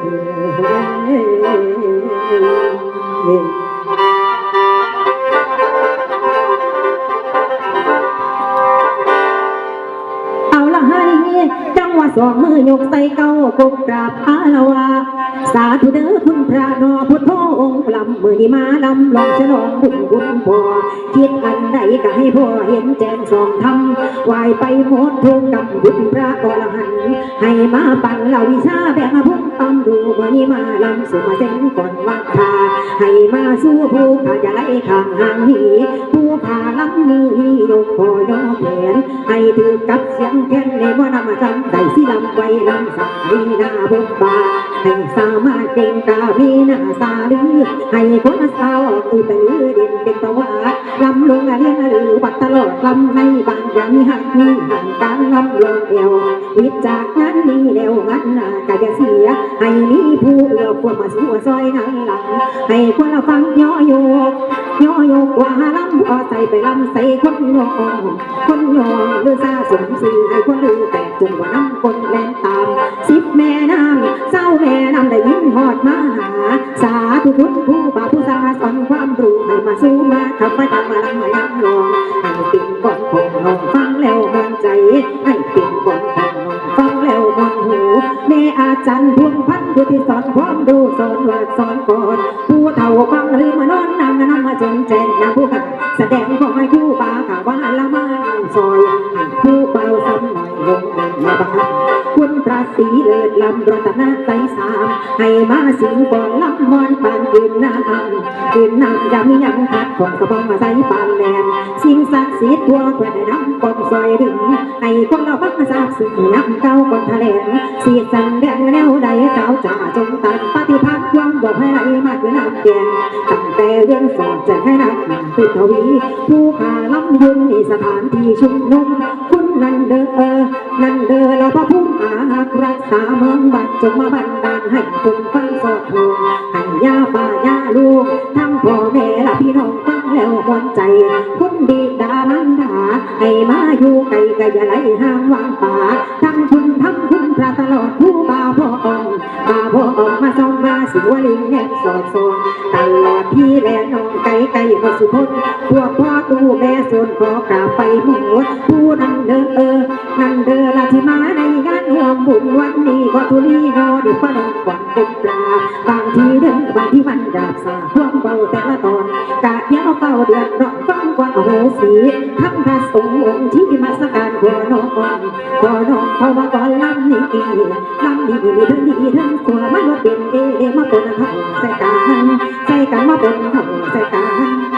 เอาละให้จังว่าสองมือยกใส่เก้ากบกราบอาละวา สาธุเด้อคุณพระนอพุทำมือนี้มาลำลองฉลองบุญคุณพ่อคิดอันใดก็ให้พ่อเห็นแจ้งสองทำไหวไปหมดทุกกับคุณพระอรหันต์ให้มาปั่นเหล่าวิชาแบ่งพุ่งตำดูมือนี้มาลำสุมาเส้นก่อนวัดทาให้มาสู้ผู้ขาจะไล่ข้างหางหีผู้ขาลำมือนี้ยกคอยอแขนให้ถือกับเสียงแค้นในว่านำมาจำได้สิลำไว้ลำสายหน้าบุบบาให้สามารถเก่งกามีหน้าตาลือให้คนสาวอือตือเด่นเป็นประวัติลำลงเรียนหรือวัดตลอดลำในบางอย่างมีหักมีหันการลำลงเอววิจากงานนี้แล้วงานหน้ากายเสีย ให้มีผู้เอื้อควรมาสู้ซอยงานหลัง ให้คนละฟังย่อโยกย่อโยกว่าลำพอใส่ไปลำใส่คนยองคนยองหรือซาสมสีให้คนลือแต่จนว่าน้ำคนแลนตา อดมาหา สาธุคุณผู้บาผู้สาสอนความรู้ให้มาสู้มาทำมาทำมาลำมาลำลองให้เป็นก่อนของนองฟังแล้วมองใจให้เป็นก่อนของนองฟังแล้วมองหูแม่อาจารย์พวงพันธ์ผู้ที่สอนความรู้สอนว่าสอนก่อนผู้เฒ่าฟังหรือมานอนนำนำมาจนแจ้งนะผู้ขาแสดงขอให้ผู้บาข่าวว่าละมาซอย สีเลิศลำรัตนาใจสามให้มาสิงก่องลำมอนปานดินน้ำดินน้ำยำยังพัดของกระบองมาใส่ปานแลนสิ่งศักดิ์สิทธิ์ทั่วแคว้นน้ำกองซอยดึงให้คนเราพักมาทราบสิ่งน้ำเก้ากอนทะเลสีสันแดงแนวใดเจ้าจ่าจงตัดปฏิพันธ์วามบอกให้ไหลมาคือน้ำแกงตั้งแต่เรื่องสอนจะให้นักหนาติดทวีผู้ขาล้ำยุนในสถานที่ชุมนุมคุณนันเดอเออนันเดอเราพระพุ่มอาหักรักษาเมืองบัดจงมาบันดาลให้คนฟังสอดทองให้ยาป่ายาลูกทั้งพ่อแม่และพี่น้องฟังแล้วมวนใจคุณบิดามันดาให้มาอยู่ไกลก็อย่าไหลห่างวางป่าทั้งคุณทั้งคุณ สอดส่องตลอดพี่แลน้องไก่ไก่พอสุพนพวกพ่อตู้แม่ส่วนขอกราบไปหมดผู้นั้นเด้อเออนั่นเด้อละที่มาในงานร่วมบุญวันนี้ก็ทุลีนอเดี๋ยวพนมกวันกบปลาบางทีเด้อบางที่มันดาบสาพวงเบาแต่ละตอนกะเยาวเฝ้าเดือดร้อนฟังกว่าโอ้โหสีทั้งพระสงฆ์องค์ที่มาสการขอน้องขอน้องเพราะว่า อีลีดึงอีทั้งขวามันว่าเป็นเอเดมาปนทองใส่ตาหัใส่กันมาปนทองใส่ตาหั